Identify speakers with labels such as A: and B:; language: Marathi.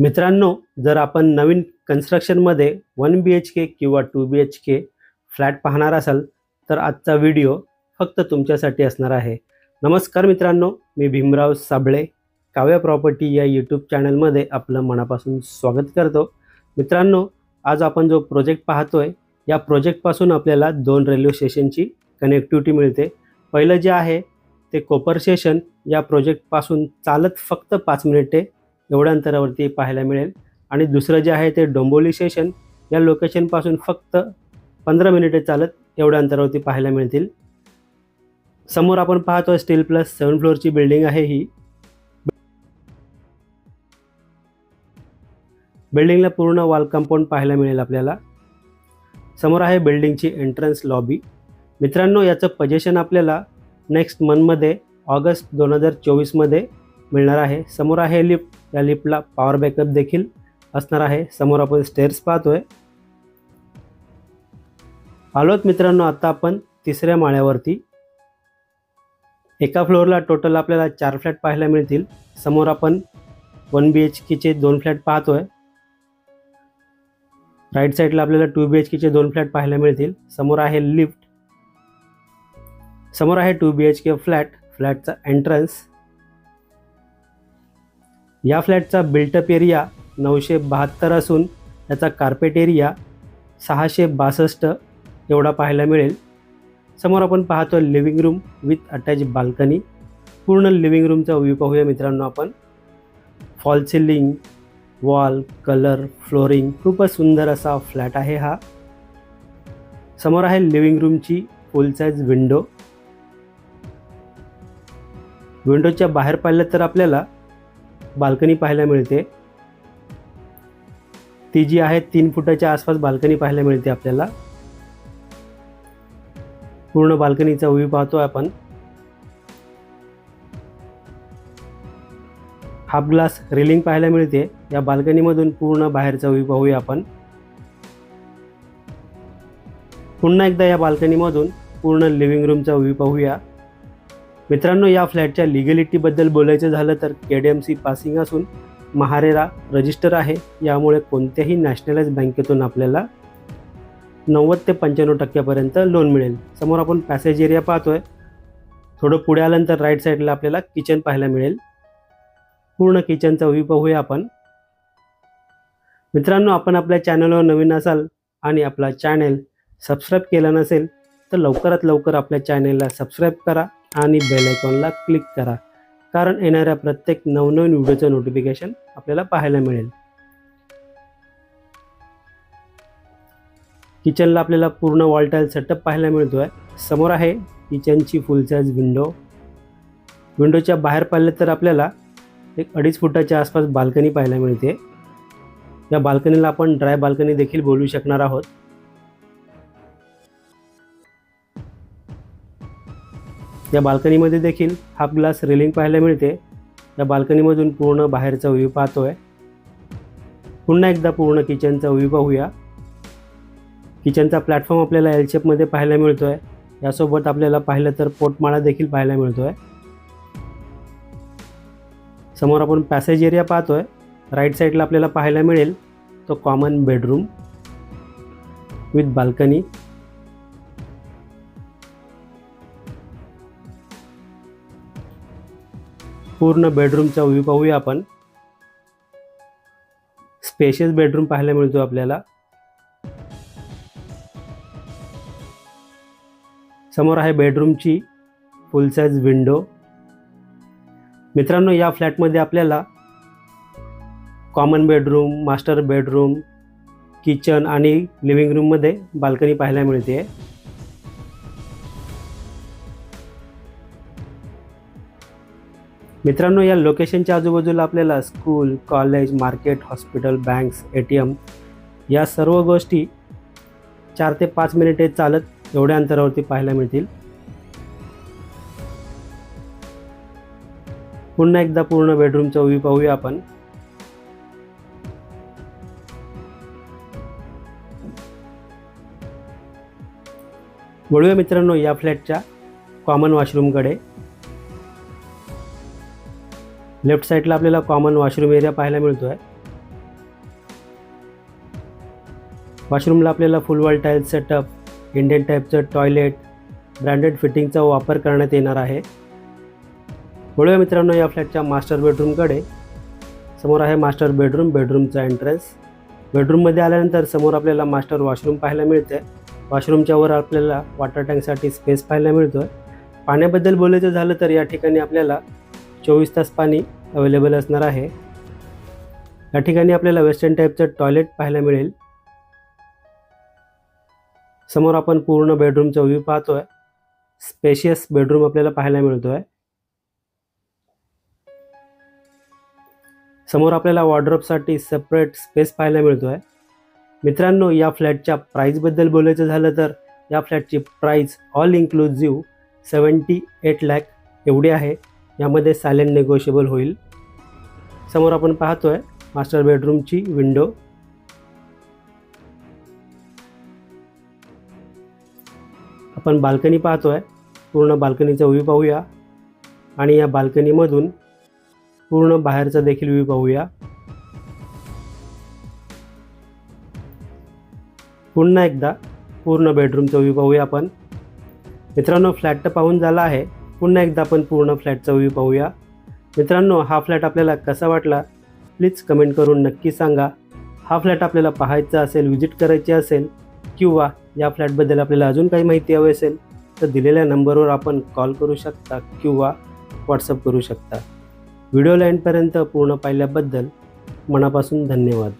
A: मित्रांनो जर आपण नवीन कन्स्ट्रक्शनमध्ये वन बी एच के किंवा two B H K flat पाहणार असाल तर आजचा व्हिडिओ फक्त तुमच्यासाठी असणार आहे. नमस्कार मित्रांनो मी भीमराव साबळे काव्या प्रॉपर्टी या यूट्यूब चॅनलमध्ये आपलं मनापासून स्वागत करतो. मित्रांनो आज आपण जो प्रोजेक्ट पाहतोय या प्रोजेक्टपासून आपल्याला दोन रेल्वे स्टेशनची कनेक्टिव्हिटी मिळते. पहिलं जे आहे ते कोपर स्टेशन या प्रोजेक्टपासून चालत फक्त पाच मिनिटे एवढ्या अंतरावरती पाहायला मिळेल. आणि दुसरं जे आहे ते डोंबोली स्टेशन या लोकेशनपासून फक्त पंधरा मिनिटे चालत एवढ्या अंतरावरती पाहायला मिळतील. समोर आपण पाहतो स्टील प्लस सेवन फ्लोअरची बिल्डिंग आहे ही. बिल्डिंगला पूर्ण वॉल कंपाऊंड पाहायला मिळेल आपल्याला. समोर आहे बिल्डिंगची एंट्रन्स लॉबी मित्रांनो याचं पजेशन आपल्याला नेक्स्ट मंथमध्ये ऑगस्ट दोन हजार चोवीसमध्ये मिळणार आहे. समोर आहे लिफ्ट या लिफ्टला पॉवर बॅकअप देखील असणार आहे. समोर आपण स्टेअर्स पाहतोय. आलोत मित्रांनो आता आपण तिसऱ्या माळ्यावरती. एका फ्लोअरला टोटल आपल्याला चार फ्लॅट पाहायला मिळतील. समोर आपण वन बी एच केचे दोन फ्लॅट पाहतोय. राईट साईडला आपल्याला टू बी एच केचे दोन फ्लॅट पाहायला मिळतील. समोर आहे लिफ्ट समोर आहे two B H K flat फ्लॅटचा entrance या फ्लॅटचा बिल्टअप एरिया नऊशे बहात्तर असून त्याचा कार्पेट एरिया सहाशे बासष्ट एवढा पाहायला मिळेल. समोर आपण पाहतो living room with attach balcony पूर्ण लिव्हिंग रूमचा व्ह्यू पाहूया मित्रांनो आपण. Fall ceiling wall colour flooring खूपच सुंदर असा फ्लॅट आहे हा. समोर आहे लिव्हिंग रूमची फुल साईज विंडो विंडोच्या बाहेर पाहिलं तर आपल्याला बाल्कनी पाहायला मिळते. ती जी आहे तीन फुटाच्या आसपास बाल्कनी पाहायला मिळते आपल्याला. पूर्ण बाल्कनीचा व्ह्यू पाहतो आपण. हाफ ग्लास रेलिंग पाहायला मिळते. या बाल्कनीमधून पूर्ण बाहेरचा व्ह्यू पाहूया आपण. पुन्हा एकदा या बाल्कनीमधून पूर्ण लिव्हिंग रूमचा व्ह्यू पाहूया. मित्रांनो या फ्लॅटच्या लिगॅलिटीबद्दल बोलायचं झालं तर K D M C passing असून महारेरा रजिस्टर आहे. यामुळे कोणत्याही नॅशनलाइज बँकेतून आपल्याला नव्वद ते पंच्याण्णव टक्क्यापर्यंत लोन मिळेल. समोर आपण पॅसेज एरिया पाहतोय. थोडं पुढे आल्यानंतर राईट साईडला आपल्याला किचन पाहायला मिळेल. पूर्ण किचनचा व्ह्यू पाहूया आपण. मित्रांनो आपण आपल्या चॅनलवर नवीन असाल आणि आपला चॅनल सबस्क्राईब केला नसेल तर लवकरात लवकर आपल्या चॅनेलला सबस्क्राईब करा आणि बेल आयकॉनला क्लिक करा. कारण येणाऱ्या प्रत्येक नवनवीन व्हिडिओचं नोटिफिकेशन आपल्याला पाहायला मिळेल. किचनला आपल्याला पूर्ण वॉलटाईल सेटअप पाहायला मिळतो आहे समोर आहे किचनची फुल साईज विंडो विंडोच्या बाहेर पाहिलं तर आपल्याला एक अडीच फुटाच्या आसपास बाल्कनी पाहायला मिळते. या बाल्कनीला आपण ड्राय बाल्कनी देखील बोलू शकणार आहोत. या बाल्कनीमध्ये देखील हाफ ग्लास रेलिंग पाहायला मिळते. या बाल्कनीमधून पूर्ण बाहेरचा व्ह्यू आहे पुन्हा एकदा पूर्ण किचनचा व्ह्यू पाहूया. किचनचा प्लॅटफॉर्म आपल्याला एल शेपमध्ये पाहायला मिळतो आहे यासोबत आपल्याला पाहिलं तर पोटमाळा देखील पाहायला मिळतो आहे समोर आपण पॅसेज एरिया पाहतो आहे राईट साईडला आपल्याला पाहायला मिळेल तो कॉमन बेडरूम विथ बाल्कनी. पूर्ण बेडरूमचा व्ह्यू पाहूया आपण. स्पेशियस बेडरूम पाहायला मिळतो आपल्याला. समोर आहे बेडरूमची फुल साईज विंडो मित्रांनो या फ्लॅटमध्ये आपल्याला common bedroom master bedroom kitchen आणि लिव्हिंग रूममध्ये बाल्कनी पाहायला मिळते. आहे मित्रांनो या लोकेशनच्या आजूबाजूला आपल्याला school college market hospital banks A T M या सर्व गोष्टी चार ते पाच मिनिटे चालत एवढ्या अंतरावरती पाहायला मिळतील. पुन्हा एकदा पूर्ण बेडरूमचा व्ह्यू पाहूया आपण. वळूया मित्रांनो या फ्लॅटच्या कॉमन वॉशरूमकडे लेफ्ट साईडला आपल्याला कॉमन वॉशरूम एरिया पाहायला मिळतो आहे वॉशरूमला आपल्याला full wall tiles setup Indian टाईपचं टॉयलेट ब्रँडेड फिटिंगचा वापर करण्यात येणार आहे. बोलूया मित्रांनो या फ्लॅटच्या मास्टर बेडरूमकडे समोर आहे मास्टर बेडरूम बेडरूमचा एंट्रन्स बेडरूममध्ये आल्यानंतर समोर आपल्याला मास्टर वॉशरूम पाहायला मिळते वॉशरूमच्या वर आपल्याला वॉटर टँकसाठी स्पेस पाहायला मिळतो आहे पाण्याबद्दल बोलायचं झालं तर या ठिकाणी आपल्याला चोवीस तास पाणी अवेलेबल असणार आहे. या ठिकाणी आपल्याला वेस्टर्न टाईपचं टॉयलेट पाहायला मिळेल. समोर आपण पूर्ण बेडरूमचा व्ह्यू आहे स्पेशियस बेडरूम आपल्याला पाहायला मिळतो आहे समोर आपल्याला वॉर्ड्रॉपसाठी सेपरेट स्पेस पाहायला मिळतो आहे मित्रांनो या फ्लॅटच्या प्राईजबद्दल बोलायचं झालं तर या फ्लॅटची price all inclusive seventy eight lakh एवढी आहे. यामध्ये सायलेंट नेगोशिएबल होईल. समोर आपण पाहतो आहे मास्टर बेडरूमची विंडो आपण बाल्कनी पाहतो आहे पूर्ण बाल्कनीचा व्ह्यू पाहूया. आणि या बाल्कनीमधून पूर्ण बाहेरचा देखील व्ह्यू पाहूया. पुन्हा एकदा पूर्ण बेडरूमचा व्ह्यू पाहूया आपण. मित्रांनो फ्लॅट तर पाहून झाला आहे. पुन्हा एकदा आपण पूर्ण फ्लॅटचा व्ह्यू पाहूया. मित्रांनो हा फ्लॅट आपल्याला कसा वाटला? प्लीज कमेंट करून नक्की सांगा. हा फ्लॅट आपल्याला पाहायचा असेल व्हिजिट करायची असेल किंवा या फ्लॅटबद्दल आपल्याला अजून काही माहिती हवी असेल तर दिलेल्या नंबरवर आपण कॉल करू शकता किंवा व्हॉट्सअप करू शकता. व्हिडिओला एंडपर्यंत पूर्ण पाहिल्याबद्दल मनापासून धन्यवाद.